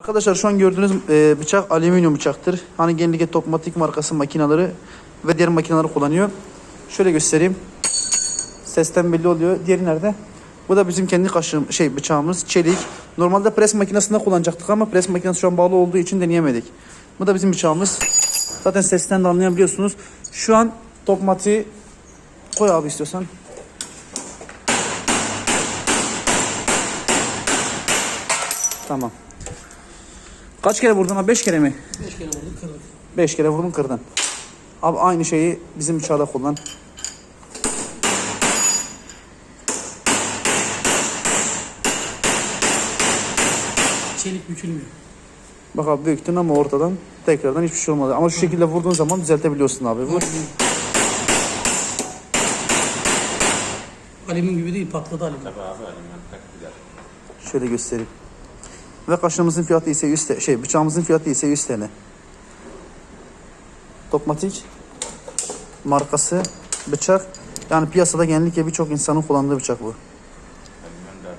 Arkadaşlar şu an gördüğünüz e, bıçak alüminyum bıçaktır. Hani genellikle Tokmatik markası makineleri ve diğer makineleri kullanıyor. Şöyle göstereyim. Sesten belli oluyor. Diğeri nerede? Bu da bizim kendi kaşığım, şey bıçağımız çelik. Normalde pres makinesinde kullanacaktık ama pres makinesi şu an bağlı olduğu için deneyemedik. Bu da bizim bıçağımız. Zaten sesten de anlayabiliyorsunuz. Şu an Tokmatik'i koy abi istiyorsan. Tamam. Kaç kere vurdun abi? 5 kere mi? 5 kere vurduk kırdık. 5 kere vurdun kırdın. Abi aynı şeyi bizim bıçağda kullan. Çelik bükülmüyor. Bak abi büktün ama ortadan tekrardan hiçbir şey olmadı. Ama şu şekilde vurduğun zaman düzeltebiliyorsun abi. Vur. Alüminyum gibi değil patladı alüminyum. Tabii abi elimden pek güzel. Şöyle göstereyim. Ve kaşığımızın fiyatı ise 100 TL, şey bıçağımızın fiyatı ise 100 TL. Tokmatik markası bıçak. Yani piyasada genellikle birçok insanın kullandığı bıçak bu. Elimden